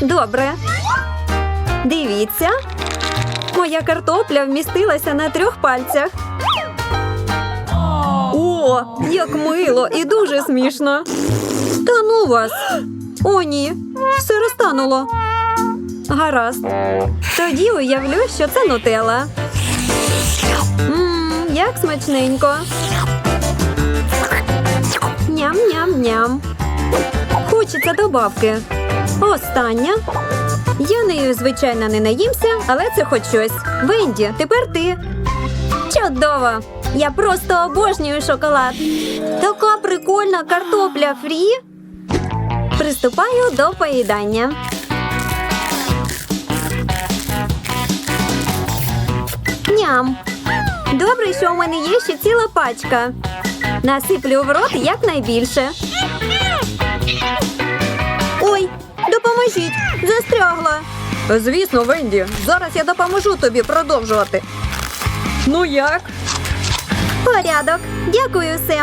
Добре. Дивіться. Моя картопля вмістилася на трьох пальцях. О, як мило і дуже смішно. Та ну вас. О, ні, все розтануло. Гаразд. Тоді уявлю, що це нутелла. Мм, як смачненько. Ням-ням-ням. Хочеться добавки. Остання. Я нею, звичайно, не наїмся, але це хоч щось. Венді, тепер ти. Чудово! Я просто обожнюю шоколад. Така прикольна картопля фрі. Приступаю до поїдання. Ням. Добре, що у мене є ще ціла пачка. Насиплю в рот якнайбільше. Допоможіть! Застрягла. Звісно, Венді, зараз я допоможу тобі продовжувати. Ну як? Порядок. Дякую, Сем.